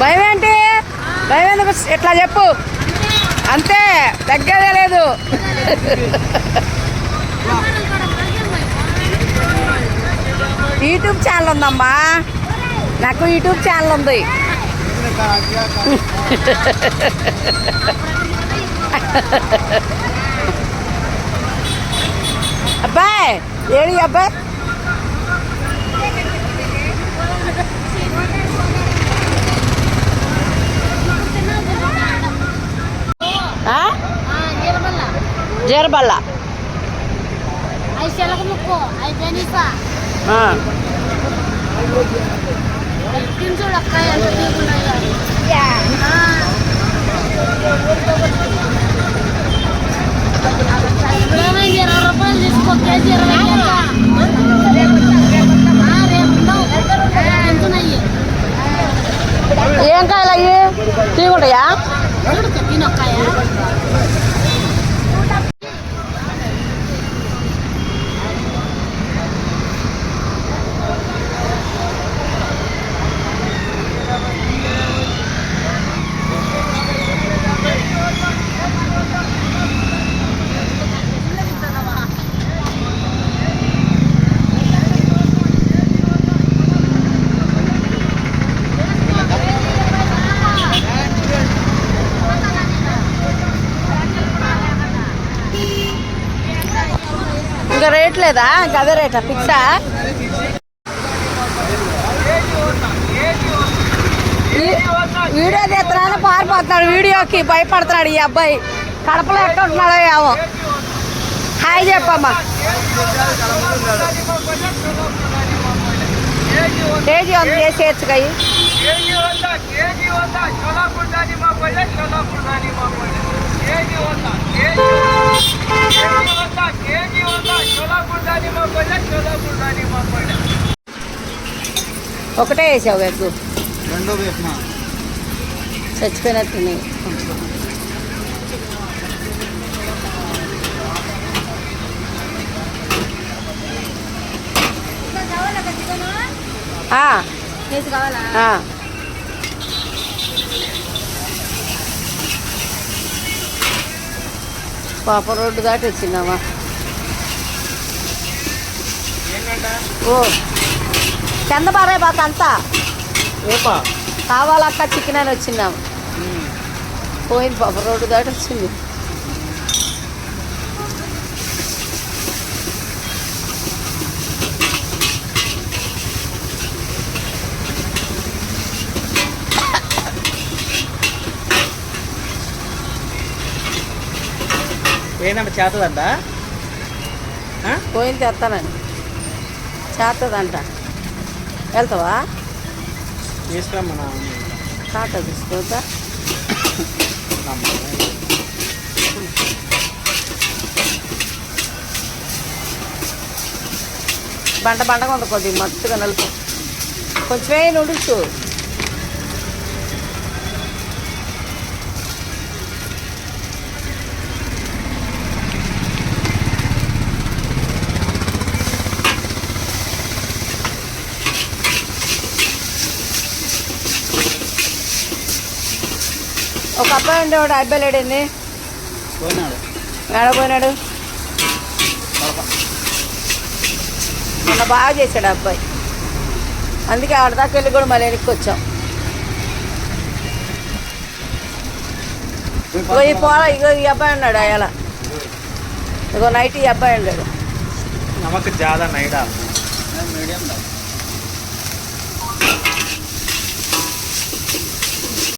భయం ఏంటంటే భయం ఎందుకు? ఎట్లా చెప్పు. అంతే తగ్గేదే లేదు. యూట్యూబ్ ఛానల్ ఉందమ్మా. నాకు యూట్యూబ్ ఛానల్ ఉంది. అబ్బాయి ఏడి అబ్బాయి? ఎంతున్నాయి ఏం కాయలు అయ్యి తీగుంటాయా ఇంకా రేట్ లేదా? ఇంకా రేటా ఫిక్సా వీడియో తీస్తున్నాను పారిపోతున్నాడు వీడియోకి భయపడుతున్నాడు ఈ అబ్బాయి. కడపలో ఎక్కడున్నాడో ఏమో. హాయ్ చెప్పమ్మా. కేజీ వంద కేజీ వంద షోలాపూర్ కేజీ వంద కేజీ వంద ఒకటే వేసావు ఎగ్గు రెండో వేపమా చచ్చిపోయినట్టు కేజీ కావాలా పాప రోడ్డు దాటి వచ్చిందమ్మా ఓ. కింద పారాయి బాక అంతా కావాలక్క చికెన్ అని వచ్చిందాం పోయింది పాప రోడ్డు దాటి వచ్చింది. ఏంటంటే చేతదంట? పోయింది తెస్తానని చేస్తుందంట వెళ్తావా? టాటా తీసుకోవద్దా బండ బండగా ఉంది కొద్దిగా మత్తుగా నలుపు. కొంచెమే నూడిల్స్ ఒక అబ్బాయి ఉండేవాడు ఆ అబ్బాయి లేడండి పోయినాడు. ఏడపోయినాడు మొన్న బాగా చేశాడు అబ్బాయి. అందుకే ఆడ దాకా వెళ్ళి కూడా మళ్ళీ వెనక్కి వచ్చాం. ఇగో ఈ పోల ఇగో ఈ అబ్బాయి ఉన్నాడు అయ్యాల. ఇగో నైట్ ఈ అబ్బాయి ఉన్నాడు నమకు జాదా నైడా? మీడియం